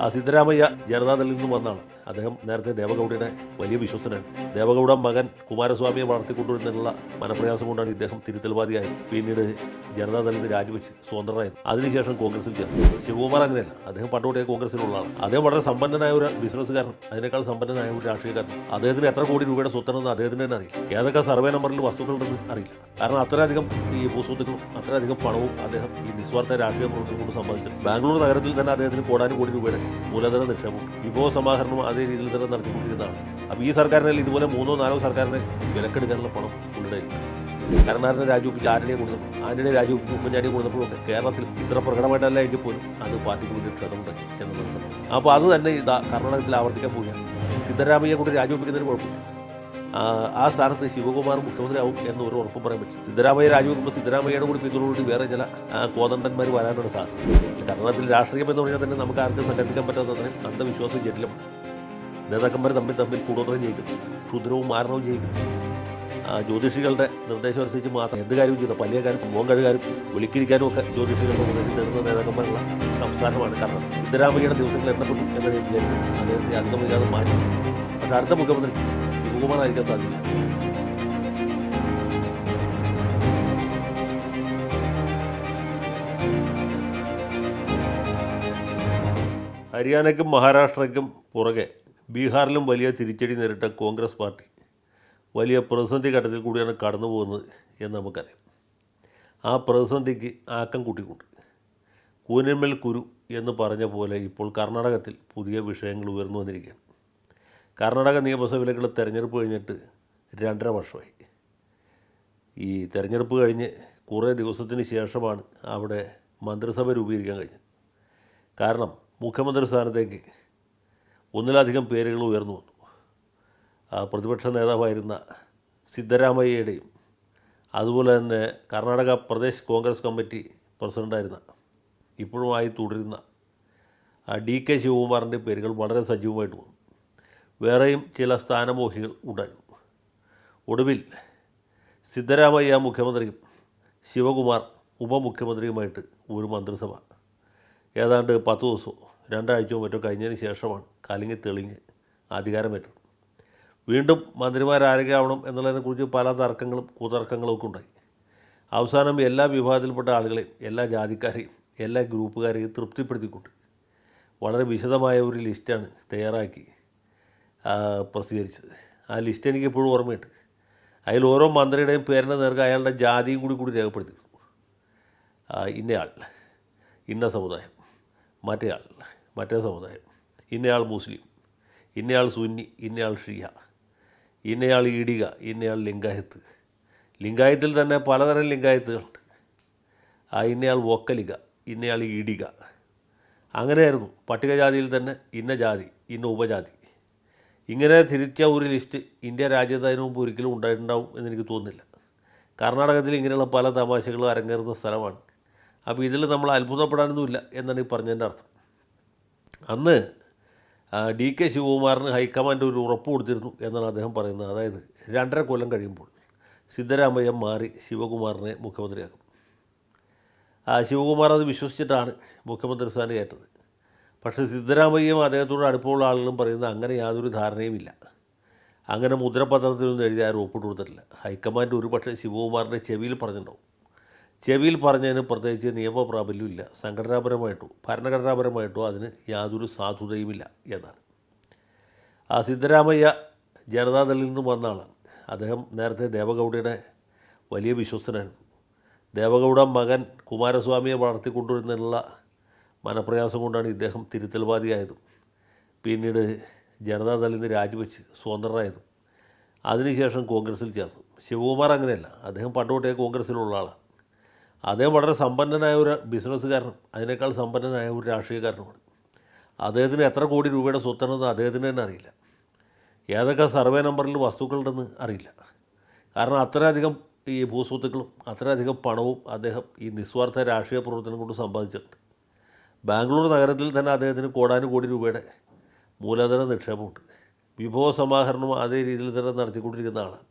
ആ സിദ്ധരാമയ്യ ജനതാദളിൽ നിന്ന് വന്നാണ് അദ്ദേഹം നേരത്തെ ദേവഗൗഡയുടെ വലിയ വിശ്വസനാണ് ദേവഗൗഡ മകൻ കുമാരസ്വാമിയെ വളർത്തിക്കൊണ്ടുവരുന്നതിനുള്ള മനപ്രയാസം കൊണ്ടാണ് ഇദ്ദേഹം തിരുത്തൽവാദിയായത് പിന്നീട് ജനതാദളിൽ നിന്ന് രാജിവെച്ച് സ്വതന്ത്രനായത്. അതിനുശേഷം കോൺഗ്രസിൽ ചേർന്നു. ശിവകുമാർ അങ്ങനെയല്ല. അദ്ദേഹം പണ്ടുകൊട്ടേ കോൺഗ്രസിലുള്ള ആളാണ് അദ്ദേഹം വളരെ സമ്പന്നനായ ഒരു ബിസിനസ്സുകാരൻ. അതിനേക്കാൾ സമ്പന്നനായ ഒരു രാഷ്ട്രീയക്കാരൻ. അദ്ദേഹത്തിന് എത്ര കോടി രൂപയുടെ സ്വത്തനെന്ന് അദ്ദേഹത്തിന് തന്നെ അറിയില്ല. ഏതൊക്കെ സർവേ നമ്പറിൽ വസ്തുക്കളുണ്ടെന്ന് അറിയില്ല. കാരണം അത്രയധികം ഈ ഭൂസ്വത്തുക്കളും അത്രയധികം പണവും അദ്ദേഹം ഈ നിസ്വാർത്ഥ രാഷ്ട്രീയ പ്രവർത്തനം കൊണ്ട് സമ്പാദിച്ചു ബാംഗ്ലൂർ നഗരത്തിൽ തന്നെ അദ്ദേഹത്തിന് കോടാനും കോടി രൂപയുടെ മൂലധന നിക്ഷേപം വിഭവ സമാഹരണം അതേ രീതിയിൽ തന്നെ നടത്തിക്കൊണ്ടിരുന്നതാണ് അപ്പോൾ ഈ സർക്കാരിനെ ഇതുപോലെ മൂന്നോ നാലോ സർക്കാരിനെ വിലക്കെടുക്കാനുള്ള പണം ഉള്ളിടയിൽ. കരുണാകരനെ രാജിവെപ്പിച്ച് ആന്റണിയെ കൊടുത്തപ്പോൾ ആന്റണിയെ രാജിവെപ്പിച്ച് ഉമ്മൻചാണ്ടിയെ കൊടുത്തപ്പോഴൊക്കെ കേരളത്തിൽ ഇത്ര പ്രകടമായിട്ടല്ല എങ്കിൽ പോലും അത് പാർട്ടിക്ക് വേണ്ടി ക്ഷതമുണ്ട് എന്ന് മനസ്സിലാക്കും അപ്പോൾ അത് തന്നെ ഇതാ കർണാടകത്തിൽ ആവർത്തിക്കാൻ പോവുകയാണ്. സിദ്ധരാമയ്യെ കൊണ്ട് രാജിവെപ്പിക്കുന്നതിന് കുഴപ്പമില്ല. ആ, സ്ഥാനത്ത് ശിവകുമാർ മുഖ്യമന്ത്രിയാവും എന്ന് ഒരു ഉറപ്പ് പറയാൻ പറ്റും സിദ്ധരാമയ്യ രാജിവെക്കുമ്പോൾ സിദ്ധരാമയ്യയുടെ കൂടി പിന്തുണയോട് വേറെ ചില കോതണ്ടന്മാർ വരാനുള്ള സാധ്യത. കർണാടകത്തിൽ രാഷ്ട്രീയം എന്ന് പറഞ്ഞാൽ തന്നെ നമുക്ക് ആർക്കും സങ്കല്പിക്കാൻ പറ്റാത്ത അത്രയും അന്ധവിശ്വാസം ജറ്റിലമാണ്. നേതാക്കന്മാർ തമ്മിൽ തമ്മിൽ കൂടുതലും ജയിക്കുന്നു. ക്ഷുദ്രവും മാരണവും ജയിക്കുന്നു. ആ, ജ്യോതിഷികളുടെ നിർദ്ദേശം അനുസരിച്ച് മാത്രം എന്ത് കാര്യവും ചെയ്യുന്നു പല കാര്യം മോൻ കഴുകാനും വിളിക്കിരിക്കാനും ഒക്കെ ജ്യോതിഷികളുടെ നിർദ്ദേശം തരുന്ന നേതാക്കന്മാരുള്ള സംസ്ഥാനമാണ്. കാരണം സിദ്ധരാമയ്യയുടെ ദിവസങ്ങൾ എണ്ണപ്പെട്ടു എന്ന് ഞാൻ വിചാരിക്കുന്നു. അദ്ദേഹത്തെ വൈകാതെ മാറ്റി. പക്ഷേ അടുത്ത മുഖ്യമന്ത്രി ശിവകുമാറായിരിക്കാൻ സാധ്യത ഹരിയാനയ്ക്കും മഹാരാഷ്ട്രയ്ക്കും പുറകെ ബീഹാറിലും വലിയ തിരിച്ചടി നേരിട്ട കോൺഗ്രസ് പാർട്ടി വലിയ പ്രതിസന്ധി ഘട്ടത്തിൽ കൂടിയാണ് കടന്നു പോകുന്നത് എന്ന് നമുക്കറിയാം. ആ പ്രതിസന്ധിക്ക് ആക്കം കൂട്ടിക്കൊണ്ട് കൂനന്മേൽ കുരു എന്ന് പറഞ്ഞ പോലെ ഇപ്പോൾ കർണാടകത്തിൽ പുതിയ വിഷയങ്ങൾ ഉയർന്നു വന്നിരിക്കുകയാണ്. കർണാടക നിയമസഭയിലേക്കുള്ള തെരഞ്ഞെടുപ്പ് കഴിഞ്ഞിട്ട് രണ്ടര വർഷമായി. ഈ തെരഞ്ഞെടുപ്പ് കഴിഞ്ഞ് കുറേ ദിവസത്തിന് ശേഷമാണ് അവിടെ മന്ത്രിസഭ രൂപീകരിക്കാൻ കഴിഞ്ഞത്. കാരണം മുഖ്യമന്ത്രി സ്ഥാനത്തേക്ക് ഒന്നിലധികം പേരുകൾ ഉയർന്നു വന്നു. പ്രതിപക്ഷ നേതാവായിരുന്ന സിദ്ധരാമയ്യയുടെയും അതുപോലെ തന്നെ കർണാടക പ്രദേശ് കോൺഗ്രസ് കമ്മിറ്റി പ്രസിഡന്റായിരുന്ന ഇപ്പോഴുമായി തുടരുന്ന ഡി കെ ശിവകുമാറിന്റെ പേരുകൾ വളരെ സജീവമായിട്ട് വന്നു. വേറെയും ചില സ്ഥാനമോഹികൾ ഉണ്ടായിരുന്നു. ഒടുവിൽ സിദ്ധരാമയ്യ മുഖ്യമന്ത്രിയും ശിവകുമാർ ഉപമുഖ്യമന്ത്രിയുമായിട്ട് ഒരു മന്ത്രിസഭ. ഏതാണ്ട് പത്ത് ദിവസമോ രണ്ടാഴ്ചയോ മറ്റോ കഴിഞ്ഞതിന് ശേഷമാണ് കലിങ്ങി തെളിഞ്ഞ് അധികാരം പറ്റും വീണ്ടും മന്ത്രിമാരാരൊക്കെയാവണം എന്നുള്ളതിനെക്കുറിച്ച് പല തർക്കങ്ങളും കുതർക്കങ്ങളും ഒക്കെ ഉണ്ടായി. അവസാനം എല്ലാ വിഭാഗത്തിൽപ്പെട്ട ആളുകളെയും എല്ലാ ജാതിക്കാരെയും എല്ലാ ഗ്രൂപ്പുകാരെയും തൃപ്തിപ്പെടുത്തിക്കൊണ്ട് വളരെ വിശദമായ ഒരു ലിസ്റ്റാണ് തയ്യാറാക്കി പ്രസിദ്ധീകരിച്ചത്. ആ ലിസ്റ്റ് എനിക്ക് എപ്പോഴും ഓർമ്മയുണ്ട്. അതിൽ ഓരോ മന്ത്രിയുടെയും പേരിന്റെ നേർക്ക് അയാളുടെ ജാതിയും കൂടി കൂടി രേഖപ്പെടുത്തി ഇന്നയാൾ ഇന്ന സമുദായം മറ്റേ ആൾ മറ്റേ സമുദായം. ഇന്നയാൾ മുസ്ലിം ഇന്നയാൾ സുന്നി ഇന്നയാൾ ഷിയ ഇന്നയാൾ ഈടിക ഇന്നയാൾ ലിംഗായത്ത്. ലിംഗായത്തിൽ തന്നെ പലതരം ലിംഗായത്തുകളുണ്ട്. ആ ഇന്നയാൾ വൊക്കലിക ഇന്നയാൾ ഈടിക. അങ്ങനെയായിരുന്നു പട്ടികജാതിയിൽ തന്നെ ഇന്ന ജാതി ഇന്ന ഉപജാതി. ഇങ്ങനെ തിരിച്ച ഒരു ലിസ്റ്റ് ഇന്ത്യ രാജ്യത്ത് അതിനു മുമ്പ് ഒരിക്കലും ഉണ്ടായിട്ടുണ്ടാവും എന്നെനിക്ക് തോന്നുന്നില്ല. കർണാടകത്തിൽ ഇങ്ങനെയുള്ള പല തമാശകളും അരങ്ങേറുന്ന സ്ഥലമാണ്. അപ്പോൾ ഇതിൽ നമ്മൾ അത്ഭുതപ്പെടാനൊന്നുമില്ല എന്നാണ് ഈ പറഞ്ഞതിന്റെ അർത്ഥം. അന്ന് ഡി കെ ശിവകുമാറിന് ഹൈക്കമാൻഡ് ഒരു ഉറപ്പ് കൊടുത്തിരുന്നു എന്നാണ് അദ്ദേഹം പറയുന്നത്. അതായത് രണ്ടര കൊല്ലം കഴിയുമ്പോൾ സിദ്ധരാമയ്യ മാറി ശിവകുമാറിനെ മുഖ്യമന്ത്രിയാക്കും. ശിവകുമാർ അത് വിശ്വസിച്ചിട്ടാണ് മുഖ്യമന്ത്രി സ്ഥാനം ഏറ്റത് പക്ഷേ സിദ്ധരാമയ്യയും അദ്ദേഹത്തോട് അടുപ്പമുള്ള ആളുകളും പറയുന്നത് അങ്ങനെ യാതൊരു ധാരണയുമില്ല അങ്ങനെ മുദ്രപത്രത്തിലൊന്നും എഴുതി ആരും ഒപ്പിട്ട് കൊടുത്തിട്ടില്ല. ഹൈക്കമാൻഡ് ഒരു പക്ഷേ ശിവകുമാറിന്റെ ചെവിയിൽ പറഞ്ഞിട്ടുണ്ടാവും. ചെവിയിൽ പറഞ്ഞതിന് പ്രത്യേകിച്ച് നിയമപ്രാബല്യമില്ല. സംഘടനാപരമായിട്ടോ ഭരണഘടനാപരമായിട്ടോ അതിന് യാതൊരു സാധുതയുമില്ല എന്നാണ്. ആ സിദ്ധരാമയ്യ ജനതാദളിൽ നിന്നും വന്ന ആളാണ്. അദ്ദേഹം നേരത്തെ ദേവഗൗഡയുടെ വലിയ വിശ്വസ്തനായിരുന്നു. ദേവഗൗഡ മകൻ കുമാരസ്വാമിയെ വളർത്തിക്കൊണ്ടുവരുന്നതിനുള്ള മനപ്രയാസം കൊണ്ടാണ് ഇദ്ദേഹം തിരുത്തൽവാദിയായതും പിന്നീട് ജനതാദളിൽ നിന്ന് രാജിവെച്ച് സ്വതന്ത്രനായതും. അതിനുശേഷം കോൺഗ്രസിൽ ചേർന്നു. ശിവകുമാർ അങ്ങനെയല്ല. അദ്ദേഹം പണ്ടുകൊട്ടേ കോൺഗ്രസ്സിലുള്ള ആളാണ്. അദ്ദേഹം വളരെ സമ്പന്നനായ ഒരു ബിസിനസ്സുകാരനും അതിനേക്കാൾ സമ്പന്നനായ ഒരു രാഷ്ട്രീയക്കാരനുമാണ്. അദ്ദേഹത്തിന് എത്ര കോടി രൂപയുടെ സ്വത്താണെന്ന് അദ്ദേഹത്തിന് തന്നെ അറിയില്ല. ഏതൊക്കെ സർവേ നമ്പറിൽ വസ്തുക്കളുണ്ടെന്ന് അറിയില്ല. കാരണം അത്രയധികം ഈ ഭൂസ്വത്തുക്കളും അത്രയധികം പണവും അദ്ദേഹം ഈ നിസ്വാർത്ഥ രാഷ്ട്രീയ പ്രവർത്തനം കൊണ്ട് സമ്പാദിച്ചിട്ടുണ്ട്. ബാംഗ്ലൂർ നഗരത്തിൽ തന്നെ അദ്ദേഹത്തിന് കോടാനുകോടി രൂപയുടെ മൂലധന നിക്ഷേപമുണ്ട്. വിഭവ സമാഹരണം അതേ രീതിയിൽ തന്നെ നടത്തിക്കൊണ്ടിരിക്കുന്ന ആളാണ്.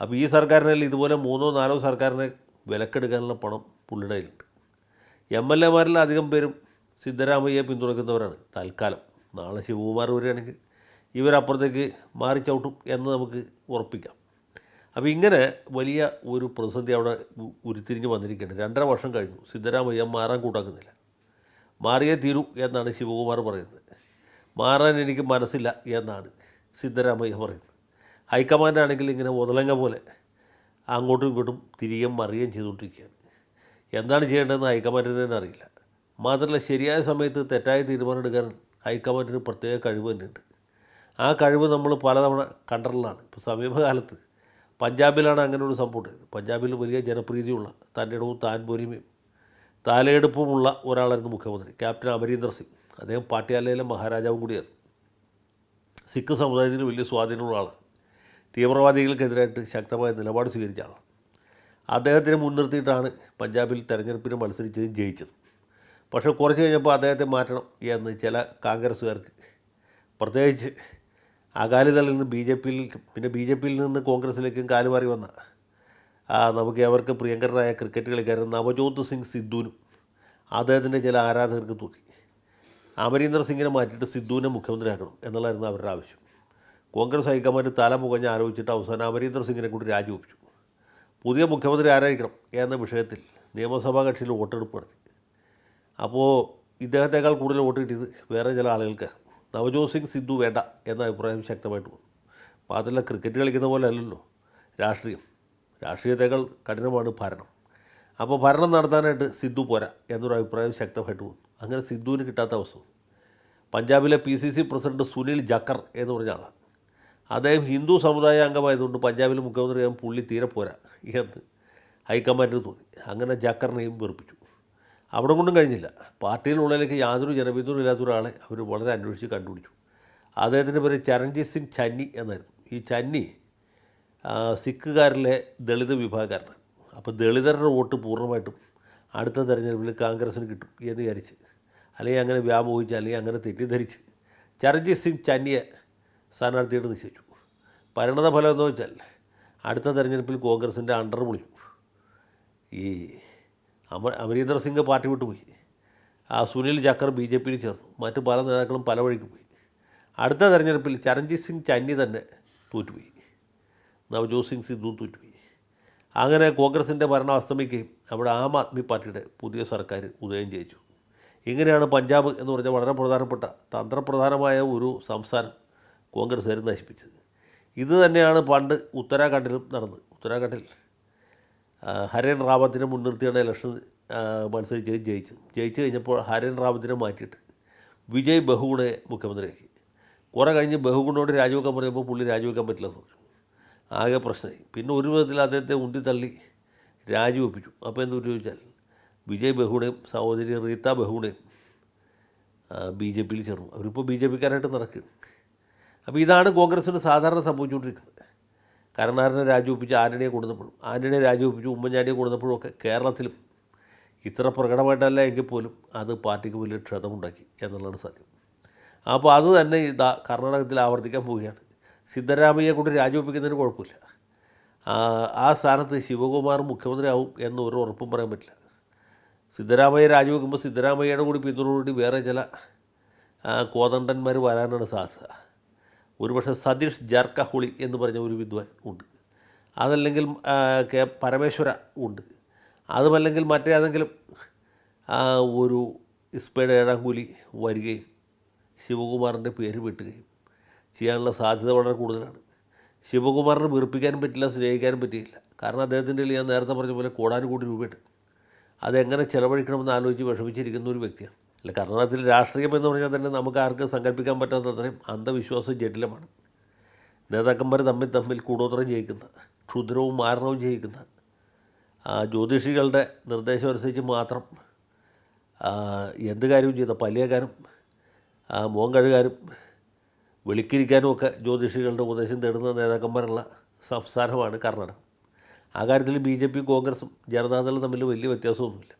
അപ്പോൾ ഈ സർക്കാരിനെ ഇതുപോലെ മൂന്നോ നാലോ സർക്കാരിനെ വിലക്കെടുക്കാനുള്ള പണം പുള്ളിയുടെ കയ്യിലുണ്ട്. എം എൽ എമാരിൽ അധികം പേരും സിദ്ധരാമയ്യയെ പിന്തുണയ്ക്കുന്നവരാണ്. തൽക്കാലം. നാളെ ശിവകുമാർ വരികയാണെങ്കിൽ ഇവരപ്പുറത്തേക്ക് മാറി ചവിട്ടും എന്ന് നമുക്ക് ഉറപ്പിക്കാം. അപ്പോൾ ഇങ്ങനെ വലിയ ഒരു പ്രതിസന്ധി അവിടെ ഉരുത്തിരിഞ്ഞ് വന്നിരിക്കുകയാണ്. രണ്ടര വർഷം കഴിഞ്ഞു. സിദ്ധരാമയ്യ മാറാൻ കൂട്ടാക്കുന്നില്ല. മാറിയേ തീരൂ എന്നാണ് ശിവകുമാർ പറയുന്നത്. മാറാൻ എനിക്ക് മനസ്സില്ല എന്നാണ് സിദ്ധരാമയ്യ പറയുന്നത്. ഹൈക്കമാൻഡ് ആണെങ്കിൽ ഇങ്ങനെ ഒതലങ്ങ പോലെ അങ്ങോട്ടും ഇങ്ങോട്ടും തിരികെ മറിയുകയും ചെയ്തുകൊണ്ടിരിക്കുകയാണ്. എന്താണ് ചെയ്യേണ്ടതെന്ന് ഹൈക്കമാൻഡിന് തന്നെ അറിയില്ല. മാത്രമല്ല ശരിയായ സമയത്ത് തെറ്റായ തീരുമാനം എടുക്കാൻ ഹൈക്കമാൻഡിന് പ്രത്യേക കഴിവ് തന്നെയുണ്ട്. ആ കഴിവ് നമ്മൾ പലതവണ കണ്ടിട്ടുള്ളതാണ്. ഇപ്പോൾ സമീപകാലത്ത് പഞ്ചാബിലാണ് അങ്ങനെ ഒരു സംഭവം ഉണ്ടായത്. പഞ്ചാബിൽ വലിയ ജനപ്രീതിയുള്ള തന്റെ ഇടവും താൻ പോരിമയും തലയെടുപ്പുമുള്ള ഒരാളായിരുന്നു മുഖ്യമന്ത്രി ക്യാപ്റ്റൻ അമരീന്ദർ സിംഗ്. അദ്ദേഹം പാട്യാലയിലെ മഹാരാജാവും കൂടിയായിരുന്നു. സിഖ് സമുദായത്തിന് വലിയ സ്വാധീനമുള്ള ആളാണ്. തീവ്രവാദികൾക്കെതിരായിട്ട് ശക്തമായ നിലപാട് സ്വീകരിച്ച ആളാണ് അദ്ദേഹത്തിനെ മുൻനിർത്തിയിട്ടാണ് പഞ്ചാബിൽ തെരഞ്ഞെടുപ്പിന് മത്സരിച്ചതും ജയിച്ചത്. പക്ഷേ കുറച്ച് കഴിഞ്ഞപ്പോൾ അദ്ദേഹത്തെ മാറ്റണം എന്ന് ചില കോൺഗ്രസ്സുകാർക്ക് പ്രത്യേകിച്ച് അകാലിദളിൽ നിന്ന് ബി ജെ പിയിൽ പിന്നെ ബി ജെ പിയിൽ നിന്ന് കോൺഗ്രസ്സിലേക്കും കാലുമാറി വന്ന നമുക്ക് അവർക്ക് പ്രിയങ്കരനായ ക്രിക്കറ്റ് കളിക്കാരൻ നവജോത് സിംഗ് സിദ്ധുവിനും അദ്ദേഹത്തിന്റെ ചില ആരാധകർക്ക് തോന്നി. അമരീന്ദർ സിംഗിനെ മാറ്റിയിട്ട് സിദ്ധുവിനെ മുഖ്യമന്ത്രിയാക്കണം എന്നുള്ളതായിരുന്നു അവരുടെ ആവശ്യം. കോൺഗ്രസ് ഹൈക്കമാൻഡ് തല പുകഞ്ഞ് ആലോചിച്ചിട്ട് അവസാനം അമരീന്ദർ സിംഗിനെ കൂടി രാജിവെപ്പിച്ചു. പുതിയ മുഖ്യമന്ത്രി ആരായിരിക്കണം എന്ന വിഷയത്തിൽ നിയമസഭാ കക്ഷിയിൽ വോട്ടെടുപ്പ് നടത്തി. അപ്പോൾ ഇദ്ദേഹത്തെക്കാൾ കൂടുതൽ വോട്ട് കിട്ടിയത് വേറെ ചില ആളുകൾക്ക്. നവജോത് സിംഗ് സിദ്ധു വേണ്ട എന്ന അഭിപ്രായം ശക്തമായിട്ട് വന്നു. അപ്പോൾ അതല്ല ക്രിക്കറ്റ് കളിക്കുന്ന പോലെ അല്ലല്ലോ. രാഷ്ട്രീയം. രാഷ്ട്രീയത്തെക്കാൾ കഠിനമാണ് ഭരണം. അപ്പോൾ ഭരണം നടത്താനായിട്ട് സിദ്ധു പോരാ എന്നൊരു അഭിപ്രായം ശക്തമായിട്ട് വന്നു. അങ്ങനെ സിദ്ധുവിന് കിട്ടാത്ത അവസ്ഥ പഞ്ചാബിലെ P C C president Sunil Jakhar എന്ന് പറഞ്ഞ ആളാണ്. അദ്ദേഹം ഹിന്ദു സമുദായ അംഗമായതുകൊണ്ട് പഞ്ചാബിൽ മുഖ്യമന്ത്രിയാകും പുള്ളി തീരെ പോരാ. എന്ന് ഹൈക്കമാൻഡിന് തോന്നി. അങ്ങനെ ജക്കറിനെയും വെറുപ്പിച്ചു. അവിടെ കൊണ്ടും കഴിഞ്ഞില്ല. പാർട്ടിയിലുള്ളിലേക്ക് യാതൊരു ജനപിന്തുണ ഇല്ലാത്ത ഒരാളെ അവർ വളരെ അന്വേഷിച്ച് കണ്ടുപിടിച്ചു. അദ്ദേഹത്തിന്റെ പേര് ചരൺജിത് സിംഗ് ചന്നി എന്നായിരുന്നു. ഈ ചന്നി സിഖുകാരിലെ ദളിത് വിഭാഗക്കാരനാണ്. അപ്പോൾ ദളിതരുടെ വോട്ട് പൂർണമായിട്ടും അടുത്ത തെരഞ്ഞെടുപ്പിൽ കോൺഗ്രസ്സിന് കിട്ടും എന്ന് വിചാരിച്ച് അല്ലെങ്കിൽ അങ്ങനെ വ്യാമോഹിച്ച് അല്ലെങ്കിൽ അങ്ങനെ തെറ്റിദ്ധരിച്ച് ചരൺജിത് സിംഗ് ചന്നിയെ സ്ഥാനാർത്ഥിയായിട്ട് നിശ്ചയിച്ചു. പരിണത ഫലം എന്ന് വെച്ചാൽ അടുത്ത തെരഞ്ഞെടുപ്പിൽ കോൺഗ്രസിന്റെ അണ്ടർ പൊളിഞ്ഞു. ഈ അമ അമരീന്ദർ സിംഗ് പാർട്ടി വിട്ടുപോയി ആ സുനിൽ ചക്കർ ബി ജെ പിയിൽ ചേർന്നു. മറ്റ് പല നേതാക്കളും പല വഴിക്ക് പോയി. അടുത്ത തെരഞ്ഞെടുപ്പിൽ ചരൺജിത് സിംഗ് ചന്നി തന്നെ തോറ്റുപോയി. നവജോത് സിംഗ് സിദ്ധുവും തോറ്റുപോയി. അങ്ങനെ കോൺഗ്രസിന്റെ ഭരണം അസ്തമിക്കുകയും അവിടെ ആം ആദ്മി പാർട്ടിയുടെ പുതിയ സർക്കാർ ഉദയം ചെയ്യിച്ചു ഇങ്ങനെയാണ് പഞ്ചാബ് എന്ന് പറഞ്ഞാൽ വളരെ പ്രധാനപ്പെട്ട തന്ത്രപ്രധാനമായ ഒരു സംസ്ഥാനം. കോൺഗ്രസ്സുകാർ നശിപ്പിച്ചത്. ഇത് തന്നെയാണ് പണ്ട് ഉത്തരാഖണ്ഡിലും നടന്നത്. ഉത്തരാഖണ്ഡിൽ ഹരൻ റാവത്തിനെ മുൻനിർത്തിയാണ് ഇലക്ഷൻ മത്സരിച്ച് ജയിച്ചത്. ജയിച്ചു കഴിഞ്ഞപ്പോൾ ഹരൻ റാവത്തിനെ മാറ്റിയിട്ട് വിജയ് ബഹുഗുണയെ മുഖ്യമന്ത്രിയാക്കി. കുറേ കഴിഞ്ഞ് ബഹുഗുണോട് രാജിവെക്കാൻ പറയുമ്പോൾ പുള്ളി രാജിവെക്കാൻ പറ്റില്ലെന്ന് പറഞ്ഞു. ആകെ പ്രശ്നമായി. പിന്നെ ഒരു വിധത്തിൽ അദ്ദേഹത്തെ ഉന്തി തള്ളി രാജിവെപ്പിച്ചു. അപ്പോൾ എന്ത് ചോദിച്ചാൽ വിജയ് ബഹുണയും സഹോദരി റീത്ത ബഹുണയും ബി ജെ പിയിൽ ചേർന്നു. അവരിപ്പോൾ ബി ജെ പിക്കാരായിട്ട് നടക്കുകയാണ്. അപ്പോൾ ഇതാണ് കോൺഗ്രസ്സിന് സാധാരണ സംഭവിച്ചുകൊണ്ടിരിക്കുന്നത്. കരുണാകരനെ രാജിവെപ്പിച്ച് ആന്റണിയെ കൊണ്ടുവന്നപ്പോഴും ആന്റണിയെ രാജിവെപ്പിച്ച് ഉമ്മൻചാണ്ടിയെ കൊണ്ടുവന്നപ്പോഴും ഒക്കെ കേരളത്തിലും ഇത്ര പ്രകടമായിട്ടല്ല എങ്കിൽ പോലും അത് പാർട്ടിക്ക് വലിയ ക്ഷതമുണ്ടാക്കി എന്നുള്ളതാണ് സത്യം. അപ്പോൾ അത് തന്നെ ഇതാ കർണാടകത്തിൽ ആവർത്തിക്കാൻ പോവുകയാണ്. സിദ്ധരാമയ്യെ കൊണ്ട് രാജിവെപ്പിക്കുന്നതിന് കുഴപ്പമില്ല. ആ, സ്ഥാനത്ത് ശിവകുമാർ മുഖ്യമന്ത്രിയാവും എന്ന് ഒരു ഉറപ്പും പറയാൻ പറ്റില്ല. സിദ്ധരാമയ്യ രാജിവെക്കുമ്പോൾ സിദ്ധരാമയ്യയുടെ കൂടി പിന്തുണയോടുകൂടി വേറെ ചില കോതണ്ടന്മാർ വരാനാണ് സാധ്യത. ഒരുപക്ഷെ സതീഷ് ജാർക്കഹുളി എന്ന് പറഞ്ഞ ഒരു വിദ്വാൻ ഉണ്ട്. അതല്ലെങ്കിൽ കെ പരമേശ്വര ഉണ്ട്. അതുമല്ലെങ്കിൽ മറ്റേതെങ്കിലും ഒരു ഇസ്പയുടെ ഏഴാം കൂലി വരികയും ശിവകുമാറിന്റെ പേര് വെട്ടുകയും ചെയ്യാനുള്ള സാധ്യത വളരെ കൂടുതലാണ്. ശിവകുമാറിനെ വീർപ്പിക്കാനും പറ്റില്ല സ്നേഹിക്കാനും പറ്റിയില്ല. കാരണം അദ്ദേഹത്തിന്റെ ഞാൻ നേരത്തെ പറഞ്ഞ പോലെ കോടാനുകൂടി രൂപയുണ്ട്. അതെങ്ങനെ ചിലവഴിക്കണമെന്ന് ആലോചിച്ച് വിഷമിച്ചിരിക്കുന്ന ഒരു വ്യക്തിയാണ്. അല്ല കർണാടകത്തിൽ രാഷ്ട്രീയം എന്ന് പറഞ്ഞാൽ തന്നെ നമുക്ക് ആർക്കും സങ്കല്പിക്കാൻ പറ്റാത്ത അത്രയും അന്ധവിശ്വാസം ജഡിലമാണ് നേതാക്കന്മാർ തമ്മിൽ തമ്മിൽ കൂടോത്രം ചെയ്യിക്കുന്ന ക്ഷുദ്രവും മാരണവും ചെയ്യിക്കുന്ന ജ്യോതിഷികളുടെ നിർദ്ദേശം അനുസരിച്ച് മാത്രം എന്ത് കാര്യവും ചെയ്ത പലിയക്കാരും ആ, മോൻ കഴുകാനും വെളിക്കിരിക്കാനും ഒക്കെ ജ്യോതിഷികളുടെ ഉപദേശം തേടുന്ന നേതാക്കന്മാരുള്ള സംസ്ഥാനമാണ് കർണാടകം. ആ കാര്യത്തിൽ ബി ജെ പി കോൺഗ്രസും ജനതാദളും തമ്മിൽ വലിയ വ്യത്യാസമൊന്നുമില്ല.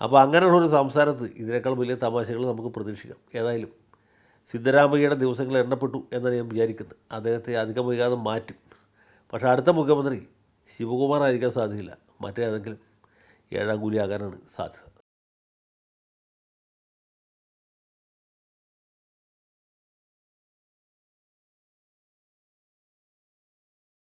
അപ്പോൾ അങ്ങനെയുള്ള ഒരു സംസ്ഥാനത്ത് ഇതിനേക്കാൾ വലിയ തമാശകൾ നമുക്ക് പ്രതീക്ഷിക്കാം. ഏതായാലും സിദ്ധരാമയ്യയുടെ ദിവസങ്ങൾ എണ്ണപ്പെട്ടു എന്നാണ് ഞാൻ വിചാരിക്കുന്നത്. അദ്ദേഹത്തെ അധികം വൈകാതെ മാറ്റും. പക്ഷേ അടുത്ത മുഖ്യമന്ത്രി ശിവകുമാർ ആയിരിക്കാൻ സാധ്യതയില്ല. മറ്റേതെങ്കിലും ഏഴാം കൂലി ആകാനാണ് സാധ്യത.